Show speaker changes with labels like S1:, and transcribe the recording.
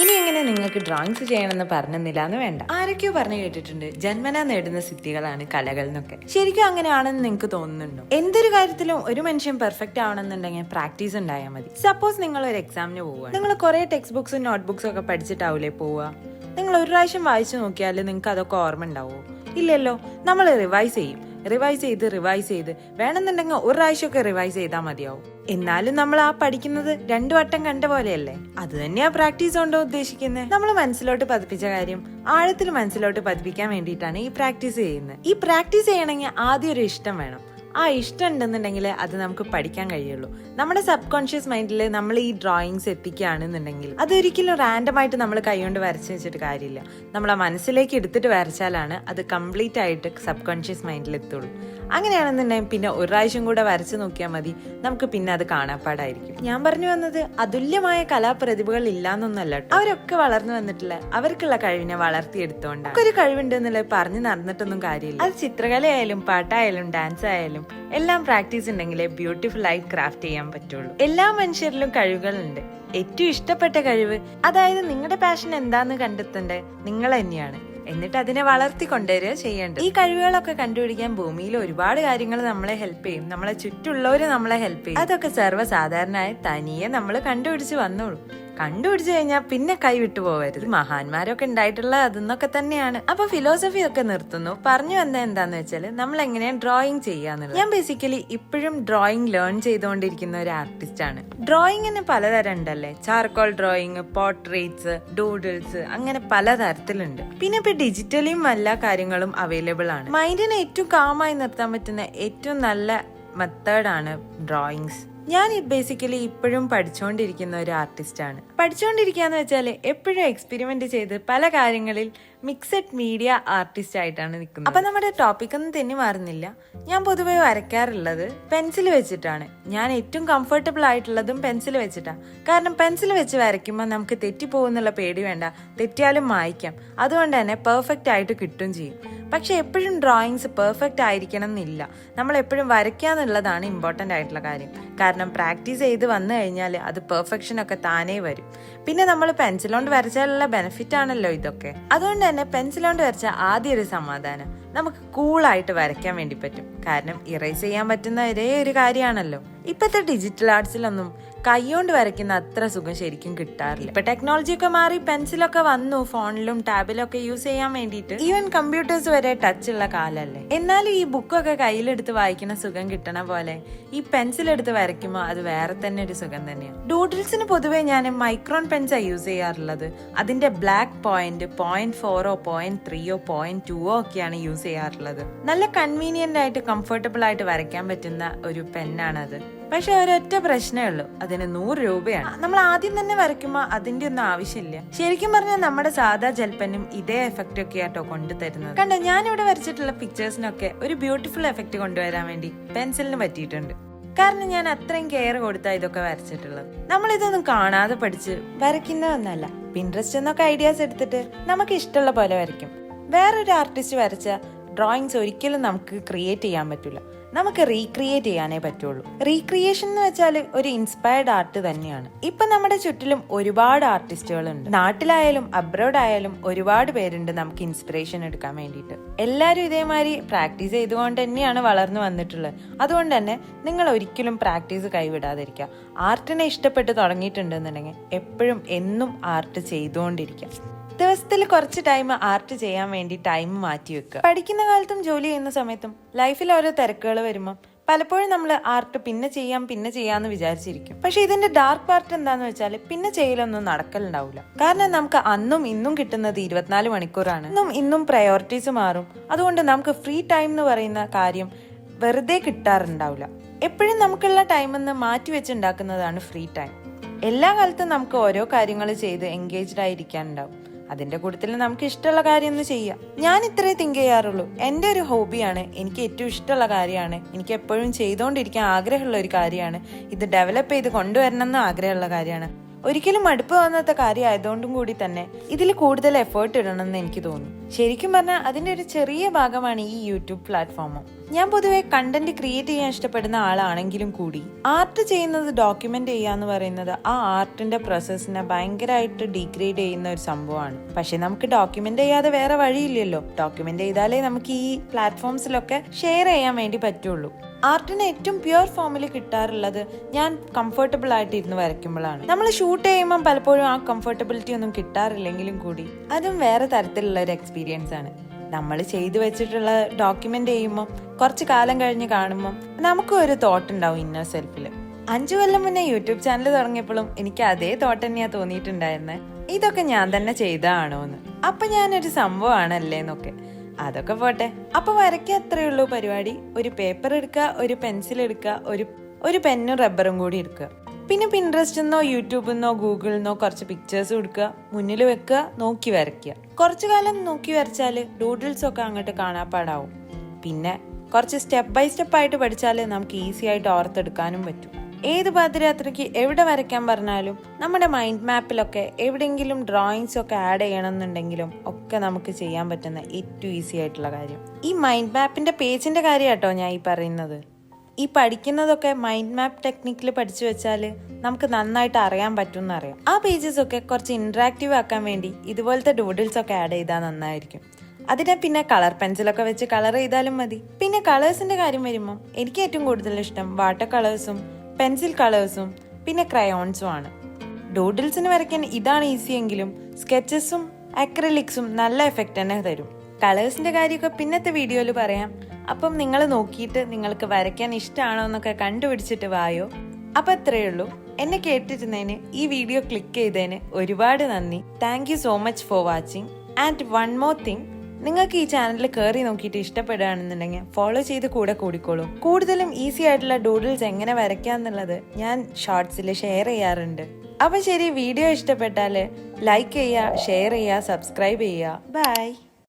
S1: ഇനി എങ്ങനെ നിങ്ങൾക്ക് ഡ്രോയിങ്സ് ചെയ്യണമെന്ന് പറഞ്ഞെന്നില്ല എന്ന് വേണ്ട. ആരൊക്കെയോ പറഞ്ഞു കേട്ടിട്ടുണ്ട് ജന്മന നേടുന്ന സിദ്ധികളാണ് കലകൾ എന്നൊക്കെ. ശരിക്കും അങ്ങനെയാണെന്ന് നിങ്ങൾക്ക് തോന്നുന്നുണ്ടോ? എന്തൊരു കാര്യത്തിലും ഒരു മനുഷ്യൻ പെർഫെക്റ്റ് ആവണമെന്നുണ്ടെങ്കിൽ പ്രാക്ടീസ് ഉണ്ടായാൽ മതി. സപ്പോസ് നിങ്ങൾ ഒരു എക്സാമിന് പോവുക നിങ്ങൾ കുറെ ടെക്സ്റ്റ് ബുക്സും നോട്ട് ബുക്സും ഒക്കെ പഠിച്ചിട്ടാവൂലേ പോവുക? നിങ്ങൾ ഒരു പ്രാവശ്യം വായിച്ചു നോക്കിയാൽ നിങ്ങൾക്ക് അതൊക്കെ ഓർമ്മ ഉണ്ടാവുമോ ഇല്ലല്ലോ നമ്മൾ റിവൈസ് ചെയ്യും. റിവൈസ് ചെയ്ത് റിവൈസ് ചെയ്ത്. വേണമെന്നുണ്ടെങ്കിൽ ഒരു പ്രാവശ്യമൊക്കെ റിവൈസ് ചെയ്താൽ മതിയാവും. എന്നാലും നമ്മൾ ആ പഠിക്കുന്നത് രണ്ടു വട്ടം കണ്ട പോലെയല്ലേ? അത് തന്നെയാ പ്രാക്ടീസ് കൊണ്ടോ ഉദ്ദേശിക്കുന്നത് നമ്മൾ മനസ്സിലോട്ട് പതിപ്പിച്ച കാര്യം ആഴത്തിൽ മനസ്സിലോട്ട് പതിപ്പിക്കാൻ വേണ്ടിയിട്ടാണ് ഈ പ്രാക്ടീസ് ചെയ്യുന്നത് ഈ പ്രാക്ടീസ് ചെയ്യണമെങ്കിൽ ആദ്യം ഒരു ഇഷ്ടം വേണം. ആ ഇഷ്ടം ഉണ്ടെന്നുണ്ടെങ്കിൽ അത് നമുക്ക് പഠിക്കാൻ കഴിയുള്ളൂ. നമ്മുടെ സബ് കോൺഷ്യസ് മൈൻഡിൽ നമ്മൾ ഈ ഡ്രോയിങ്സ് എത്തിക്കുകയാണെന്നുണ്ടെങ്കിൽ അതൊരിക്കലും റാൻഡം ആയിട്ട് നമ്മൾ കൈകൊണ്ട് വരച്ച് വെച്ചിട്ട് കാര്യമില്ല. നമ്മളെ മനസ്സിലേക്ക് എടുത്തിട്ട് വരച്ചാലാണ് അത് കംപ്ലീറ്റ് ആയിട്ട് സബ് കോൺഷ്യസ് മൈൻഡിൽ എത്തുള്ളൂ. അങ്ങനെയാണെന്നുണ്ടെങ്കിൽ പിന്നെ ഒരു പ്രാവശ്യം കൂടെ വരച്ചു നോക്കിയാൽ മതി. നമുക്ക് പിന്നെ അത് കാണാപ്പാടായിരിക്കും. ഞാൻ പറഞ്ഞു വന്നത് അതുല്യമായ കലാപ്രതിഭകൾ ഇല്ലാന്നൊന്നല്ല. അവരൊക്കെ വളർന്നു വന്നിട്ടില്ല. അവർക്കുള്ള കഴിവിനെ വളർത്തിയെടുത്തോണ്ടാണ് ഒരു കഴിവുണ്ട് എന്നുള്ളത് പറഞ്ഞു നടന്നിട്ടൊന്നും കാര്യമില്ല. അത് ചിത്രകലയായാലും പാട്ടായാലും ഡാൻസ് ആയാലും എല്ലാം പ്രാക്ടീസ് ഉണ്ടെങ്കിലേ ബ്യൂട്ടിഫുൾ ആയി ക്രാഫ്റ്റ് ചെയ്യാൻ പറ്റുള്ളൂ. എല്ലാ മനുഷ്യരിലും കഴിവുകളുണ്ട്. ഏറ്റവും ഇഷ്ടപ്പെട്ട കഴിവ് അതായത് നിങ്ങളുടെ പാഷൻ എന്താന്ന് കണ്ടെത്തേണ്ടത് നിങ്ങൾ തന്നെയാണ്. എന്നിട്ട് അതിനെ വളർത്തി കൊണ്ടുവരിക ചെയ്യേണ്ടത്. ഈ കഴിവുകളൊക്കെ കണ്ടുപിടിക്കാൻ ഭൂമിയിൽ ഒരുപാട് കാര്യങ്ങൾ നമ്മളെ ഹെൽപ്പ് ചെയ്യും. നമ്മളെ ചുറ്റുള്ളവര് നമ്മളെ ഹെൽപ്പ് ചെയ്യും. അതൊക്കെ സർവസാധാരണമായി തനിയെ നമ്മൾ കണ്ടുപിടിച്ച് വന്നോളൂ. കണ്ടുപിടിച്ചു കഴിഞ്ഞാൽ പിന്നെ കൈവിട്ടു പോവരുത്. മഹാന്മാരൊക്കെ ഉണ്ടായിട്ടുള്ള അതെന്നൊക്കെ തന്നെയാണ്. അപ്പൊ ഫിലോസഫി ഒക്കെ നിർത്തുന്നു. പറഞ്ഞു വന്ന എന്താന്ന് വെച്ചാൽ നമ്മൾ എങ്ങനെയാണ് ഡ്രോയിങ് ചെയ്യാന്നുള്ളത് ഞാൻ ബേസിക്കലി ഇപ്പോഴും ഡ്രോയിങ് ലേൺ ചെയ്തുകൊണ്ടിരിക്കുന്ന ഒരു ആർട്ടിസ്റ്റ് ആണ്. ഡ്രോയിങ്ങിന് പലതരം ഉണ്ടല്ലേ? ചാർക്കോൾ ഡ്രോയിങ് പോർട്രേറ്റ്സ് ഡൂഡിൽസ് അങ്ങനെ പലതരത്തിലുണ്ട്. പിന്നെ ഇപ്പൊ ഡിജിറ്റലിയും എല്ലാ കാര്യങ്ങളും അവൈലബിൾ ആണ്. മൈൻഡിനെ ഏറ്റവും കാമായി നിർത്താൻ പറ്റുന്ന ഏറ്റവും നല്ല മെത്തേഡാണ് ഡ്രോയിങ്സ് ഞാൻ ബേസിക്കലി ഇപ്പോഴും പഠിച്ചുകൊണ്ടിരിക്കുന്ന ഒരു ആർട്ടിസ്റ്റാണ് പഠിച്ചുകൊണ്ടിരിക്കുകയെന്ന് വെച്ചാൽ എപ്പോഴും എക്സ്പെരിമെന്റ് ചെയ്ത് പല കാര്യങ്ങളിൽ മിക്സഡ് മീഡിയ ആർട്ടിസ്റ്റ് ആയിട്ടാണ് നിൽക്കുന്നത്. അപ്പൊ നമ്മുടെ ടോപ്പിക് ഒന്നും തെന്നി മാറുന്നില്ല. ഞാൻ പൊതുവേ വരയ്ക്കാറുള്ളത് പെൻസിൽ വെച്ചിട്ടാണ്. ഞാൻ ഏറ്റവും കംഫർട്ടബിൾ ആയിട്ടുള്ളതും പെൻസിൽ വെച്ചിട്ടാണ് കാരണം പെൻസിൽ വെച്ച് വരയ്ക്കുമ്പോൾ നമുക്ക് തെറ്റിപ്പോകുന്നുള്ള പേടി വേണ്ട. തെറ്റിയാലും മായ്ക്കാം. അതുകൊണ്ട് തന്നെ പെർഫെക്റ്റ് ആയിട്ട് കിട്ടും ചെയ്യും. പക്ഷെ എപ്പോഴും ഡ്രോയിങ്സ് പെർഫെക്റ്റ് ആയിരിക്കണം എന്നില്ല. നമ്മൾ എപ്പോഴും വരയ്ക്കുക എന്നുള്ളതാണ് ഇമ്പോർട്ടന്റ് ആയിട്ടുള്ള കാര്യം. കാരണം പ്രാക്ടീസ് ചെയ്ത് വന്നു കഴിഞ്ഞാൽ അത് പെർഫെക്ഷൻ ഒക്കെ താനേ വരും. പിന്നെ നമ്മൾ പെൻസിലോണ്ട് വരച്ചാലുള്ള ബെനിഫിറ്റ് ആണല്ലോ ഇതൊക്കെ. അതുകൊണ്ട് തന്നെ പെൻസിൽ കൊണ്ട് വരച്ച ആദ്യ ഒരു സമാധാനം. നമുക്ക് കൂളായിട്ട് വരയ്ക്കാൻ വേണ്ടി പറ്റും. കാരണം ഇറേസ് ചെയ്യാൻ പറ്റുന്ന ഒരേ ഒരു കാര്യമാണല്ലോ. ഇപ്പോഴത്തെ ഡിജിറ്റൽ ആർട്സിലൊന്നും കൈകൊണ്ട് വരയ്ക്കുന്ന അത്ര സുഖം ശരിക്കും കിട്ടാറില്ല. ഇപ്പൊ ടെക്നോളജി ഒക്കെ മാറി പെൻസിലൊക്കെ വന്നു ഫോണിലും ടാബിലും ഒക്കെ യൂസ് ചെയ്യാൻ വേണ്ടിയിട്ട് ഈവൻ കമ്പ്യൂട്ടേഴ്സ് വരെ ടച്ച് ഉള്ള കാലല്ലേ. എന്നാലും ഈ ബുക്കൊക്കെ കയ്യിലെടുത്ത് വായിക്കുന്ന സുഖം കിട്ടണ പോലെ ഈ പെൻസിൽ എടുത്ത് വരയ്ക്കുമ്പോൾ അത് വേറെ തന്നെ ഒരു സുഖം തന്നെയാണ് ഡൂഡിൽസിന് പൊതുവെ ഞാൻ മൈക്രോൺ പെൻസാണ് യൂസ് ചെയ്യാറുള്ളത്. അതിന്റെ ബ്ലാക്ക് പോയിന്റ് പോയിന്റ് ഫോറോ പോയിന്റ് ത്രീയോ പോയിന്റ് ടുവോ ഒക്കെയാണ് യൂസ് ചെയ്യാറുള്ളത്. നല്ല കൺവീനിയന്റ് ആയിട്ട് കംഫർട്ടബിൾ ആയിട്ട് വരയ്ക്കാൻ പറ്റുന്ന ഒരു പെന്നാണത് പക്ഷെ ഒരൊറ്റ പ്രശ്നമേ ഉള്ളൂ. അതിന് നൂറ് രൂപയാണ്. നമ്മൾ ആദ്യം തന്നെ വരയ്ക്കുമ്പോൾ അതിന്റെ ഒന്നും ആവശ്യമില്ല. ശരിക്കും പറഞ്ഞാൽ നമ്മുടെ സാധാ ജൽപ്പനും ഇതേ എഫക്റ്റ് ഒക്കെ ആട്ടോ കൊണ്ടുതരുന്നത്. കണ്ടോ ഞാനിവിടെ വരച്ചിട്ടുള്ള പിക്ചേഴ്സിനൊക്കെ ഒരു ബ്യൂട്ടിഫുൾ എഫക്റ്റ് കൊണ്ടുവരാൻ വേണ്ടി പെൻസിലിന് പറ്റിയിട്ടുണ്ട്. കാരണം ഞാൻ അത്രയും കെയർ കൊടുത്താ ഇതൊക്കെ വരച്ചിട്ടുള്ളത്. നമ്മൾ ഇതൊന്നും കാണാതെ പഠിച്ച് വരയ്ക്കുന്നതൊന്നല്ല. പിൻട്രസ്റ്റ് എന്നൊക്കെ ഐഡിയാസ് എടുത്തിട്ട് നമുക്ക് ഇഷ്ടമുള്ള പോലെ വരയ്ക്കും. വേറൊരു ആർട്ടിസ്റ്റ് വരച്ച ഡ്രോയിങ്സ് ഒരിക്കലും നമുക്ക് ക്രിയേറ്റ് ചെയ്യാൻ പറ്റില്ല നമുക്ക് റീക്രിയേറ്റ് ചെയ്യാനേ പറ്റുള്ളൂ. റീക്രിയേഷൻ എന്ന് വെച്ചാൽ ഒരു ഇൻസ്പയർഡ് ആർട്ട് തന്നെയാണ്. ഇപ്പൊ നമ്മുടെ ചുറ്റിലും ഒരുപാട് ആർട്ടിസ്റ്റുകളുണ്ട് നാട്ടിലായാലും അബ്രോഡ് ആയാലും ഒരുപാട് പേരുണ്ട് നമുക്ക് ഇൻസ്പിറേഷൻ എടുക്കാൻ വേണ്ടിയിട്ട്. എല്ലാവരും ഇതേമാതിരി പ്രാക്ടീസ് ചെയ്തുകൊണ്ട് തന്നെയാണ് വളർന്നു വന്നിട്ടുള്ളത്. അതുകൊണ്ട് തന്നെ നിങ്ങൾ ഒരിക്കലും പ്രാക്ടീസ് കൈവിടാതിരിക്കുക. ആർട്ടിനെ ഇഷ്ടപ്പെട്ട് തുടങ്ങിയിട്ടുണ്ടെന്നുണ്ടെങ്കിൽ എപ്പോഴും എന്നും ആർട്ട് ചെയ്തുകൊണ്ടിരിക്കുക. ദിവസത്തിൽ കുറച്ച് ടൈം ആർട്ട് ചെയ്യാൻ വേണ്ടി ടൈം മാറ്റി വെക്കുക. പഠിക്കുന്ന കാലത്തും ജോലി ചെയ്യുന്ന സമയത്തും ലൈഫിൽ ഓരോ തിരക്കുകൾ വരുമ്പോൾ പലപ്പോഴും നമ്മൾ ആർട്ട് പിന്നെ ചെയ്യാം പിന്നെ ചെയ്യാന്ന് വിചാരിച്ചിരിക്കും. പക്ഷെ ഇതിന്റെ ഡാർക്ക് പാർട്ട് എന്താന്ന് വെച്ചാൽ പിന്നെ ചെയ്യലൊന്നും നടക്കലുണ്ടാവില്ല കാരണം നമുക്ക് അന്നും ഇന്നും കിട്ടുന്നത് ഇരുപത്തിനാല് മണിക്കൂറാണ്. ഇന്നും ഇന്നും പ്രയോറിറ്റീസ് മാറും. അതുകൊണ്ട് നമുക്ക് ഫ്രീ ടൈം എന്ന് പറയുന്ന കാര്യം വെറുതെ കിട്ടാറുണ്ടാവില്ല എപ്പോഴും നമുക്കുള്ള ടൈം എന്ന് മാറ്റി വെച്ചുണ്ടാക്കുന്നതാണ് ഫ്രീ ടൈം എല്ലാ കാലത്തും നമുക്ക് ഓരോ കാര്യങ്ങൾ ചെയ്ത് എൻഗേജ്ഡ് ആയിരിക്കാനുണ്ടാവും. അതിന്റെ കൂട്ടത്തിൽ നമുക്ക് ഇഷ്ടമുള്ള കാര്യം ഒന്ന് ചെയ്യാം. ഞാൻ ഇത്രേ തിങ്ക് ചെയ്യാറുള്ളൂ. എന്റെ ഒരു ഹോബിയാണ് എനിക്ക് ഏറ്റവും ഇഷ്ടമുള്ള കാര്യമാണ്. എനിക്ക് എപ്പോഴും ചെയ്തുകൊണ്ടിരിക്കാൻ ആഗ്രഹമുള്ള ഒരു കാര്യമാണ്. ഇത് ഡെവലപ്പ് ചെയ്ത് കൊണ്ടുവരണം എന്ന് ആഗ്രഹമുള്ള കാര്യമാണ്. ഒരിക്കലും മടുപ്പ് വന്നാത്ത കാര്യമായതുകൊണ്ടും കൂടി തന്നെ ഇതിൽ കൂടുതൽ എഫേർട്ട് ഇടണമെന്ന് എനിക്ക് തോന്നുന്നു. ശരിക്കും പറഞ്ഞാൽ അതിന്റെ ഒരു ചെറിയ ഭാഗമാണ് ഈ യൂട്യൂബ് പ്ലാറ്റ്ഫോമും ഞാൻ പൊതുവെ കണ്ടന്റ് ക്രിയേറ്റ് ചെയ്യാൻ ഇഷ്ടപ്പെടുന്ന ആളാണെങ്കിലും കൂടി ആർട്ട് ചെയ്യുന്നത് ഡോക്യുമെന്റ് ചെയ്യുക എന്ന് പറയുന്നത് ആ ആർട്ടിന്റെ പ്രോസസ്സിനെ ഭയങ്കരമായിട്ട് ഡീഗ്രേഡ് ചെയ്യുന്ന ഒരു സംഭവമാണ്. പക്ഷെ നമുക്ക് ഡോക്യുമെന്റ് ചെയ്യാതെ വേറെ വഴിയില്ലല്ലോ. ഡോക്യുമെന്റ് ചെയ്താലേ നമുക്ക് ഈ പ്ലാറ്റ്ഫോംസിലൊക്കെ ഷെയർ ചെയ്യാൻ വേണ്ടി പറ്റുള്ളൂ. ആർട്ടിന് ഏറ്റവും പ്യുവർ ഫോമിൽ കിട്ടാറുള്ളത് ഞാൻ കംഫർട്ടബിൾ ആയിട്ട് ഇരുന്ന് വരയ്ക്കുമ്പോഴാണ്. നമ്മൾ ഷൂട്ട് ചെയ്യുമ്പോൾ പലപ്പോഴും ആ കംഫർട്ടബിലിറ്റി ഒന്നും കിട്ടാറില്ലെങ്കിലും കൂടി അതും വേറെ തരത്തിലുള്ള ഒരു എക്സ്പീരിയൻസ് ആണ്. നമ്മൾ ചെയ്തു വെച്ചിട്ടുള്ള ഡോക്യുമെന്റ് ചെയ്യുമ്പോൾ കുറച്ച് കാലം കഴിഞ്ഞ് കാണുമ്പോൾ നമുക്കും ഒരു തോട്ട് ഉണ്ടാവും ഇന്നർ സെൽഫിൽ അഞ്ചു കൊല്ലം മുന്നേ യൂട്യൂബ് ചാനൽ തുടങ്ങിയപ്പോഴും എനിക്ക് അതേ തോട്ട് തന്നെയാ തോന്നിയിട്ടുണ്ടായിരുന്നത് ഇതൊക്കെ ഞാൻ തന്നെ ചെയ്തതാണോ എന്ന് അപ്പൊ ഞാനൊരു സംഭവമാണല്ലേ എന്നൊക്കെ. അതൊക്കെ പോട്ടെ. അപ്പൊ വരയ്ക്കുക അത്രേ ഉള്ളൂ പരിപാടി. ഒരു പേപ്പർ എടുക്കുക ഒരു പെൻസിൽ എടുക്കുക ഒരു ഒരു പെന്നും റബ്ബറും കൂടി എടുക്കുക. പിന്നെ പിൻട്രസ്റ്റ് നിന്നോ യൂട്യൂബിൽ നിന്നോ ഗൂഗിളിൽ നിന്നോ കുറച്ച് പിക്ചേഴ്സ് കൊടുക്കുക മുന്നിൽ വെക്കുക നോക്കി വരയ്ക്കുക. കുറച്ചു കാലം നോക്കി വരച്ചാൽ ഡൂഡിൽസ് ഒക്കെ അങ്ങോട്ട് കാണാപ്പാടാവും. പിന്നെ കുറച്ച് സ്റ്റെപ്പ് ബൈ സ്റ്റെപ്പ് ആയിട്ട് പഠിച്ചാൽ നമുക്ക് ഈസി ആയിട്ട് ഓർത്തെടുക്കാനും പറ്റും. ഏത് പാതിരാത്രിക്ക് എവിടെ വരയ്ക്കാൻ പറഞ്ഞാലും നമ്മുടെ മൈൻഡ് മാപ്പിലൊക്കെ എവിടെയെങ്കിലും ഡ്രോയിങ്സ് ഒക്കെ ആഡ് ചെയ്യണമെന്നുണ്ടെങ്കിലും ഒക്കെ നമുക്ക് ചെയ്യാൻ പറ്റുന്ന ഏറ്റവും ഈസി ആയിട്ടുള്ള കാര്യം. ഈ മൈൻഡ് മാപ്പിന്റെ പേജിന്റെ കാര്യം കേട്ടോ ഞാൻ ഈ പറയുന്നത്. ഈ പഠിക്കുന്നതൊക്കെ മൈൻഡ് മാപ്പ് ടെക്നിക്കിൽ പഠിച്ചു വെച്ചാൽ നമുക്ക് നന്നായിട്ട് അറിയാൻ പറ്റും എന്നറിയാം ആ പേജസ് ഒക്കെ കുറച്ച് ഇൻട്രാക്റ്റീവ് ആക്കാൻ വേണ്ടി ഇതുപോലത്തെ ഡൂഡിൽസ് ഒക്കെ ആഡ് ചെയ്താൽ നന്നായിരിക്കും. അതിനെ പിന്നെ കളർ പെൻസിലൊക്കെ വെച്ച് കളർ ചെയ്താലും മതി. പിന്നെ കളേഴ്സിന്റെ കാര്യം വരുമ്പോൾ എനിക്ക് ഏറ്റവും കൂടുതൽ ഇഷ്ടം വാട്ടർ കളേഴ്സും പെൻസിൽ കളേഴ്സും പിന്നെ ക്രയോൺസും ആണ്. ഡൂഡിൽസിന് വരയ്ക്കാൻ ഇതാണ് ഈസിയെങ്കിലും സ്കെച്ചസും അക്രലിക്സും നല്ല എഫക്റ്റ് തന്നെ തരും. കളേഴ്സിന്റെ കാര്യമൊക്കെ പിന്നത്തെ വീഡിയോയിൽ പറയാം. അപ്പം നിങ്ങൾ നോക്കിയിട്ട് നിങ്ങൾക്ക് വരയ്ക്കാൻ ഇഷ്ടമാണോ എന്നൊക്കെ കണ്ടുപിടിച്ചിട്ട് വായോ. അപ്പം അത്രയേ ഉള്ളൂ. എന്നെ കേട്ടിരുന്നതിന് ഈ വീഡിയോ ക്ലിക്ക് ചെയ്തതിന് ഒരുപാട് നന്ദി. Thank so much for watching and one more thing നിങ്ങൾക്ക് ഈ ചാനൽ കയറി നോക്കിയിട്ട് ഇഷ്ടപ്പെടുകയാണെന്നുണ്ടെങ്കിൽ ഫോളോ ചെയ്ത് കൂടെ കൂടിക്കോളൂ. കൂടുതലും ഈസി ആയിട്ടുള്ള ഡൂഡിൽസ് എങ്ങനെ വരയ്ക്കാം എന്നുള്ളത് ഞാൻ ഷോർട്സിൽ ഷെയർ ചെയ്യാറുണ്ട്. അപ്പം ശരി വീഡിയോ ഇഷ്ടപ്പെട്ടാൽ ലൈക്ക് ചെയ്യുക ഷെയർ ചെയ്യുക സബ്സ്ക്രൈബ് ചെയ്യുക. ബൈ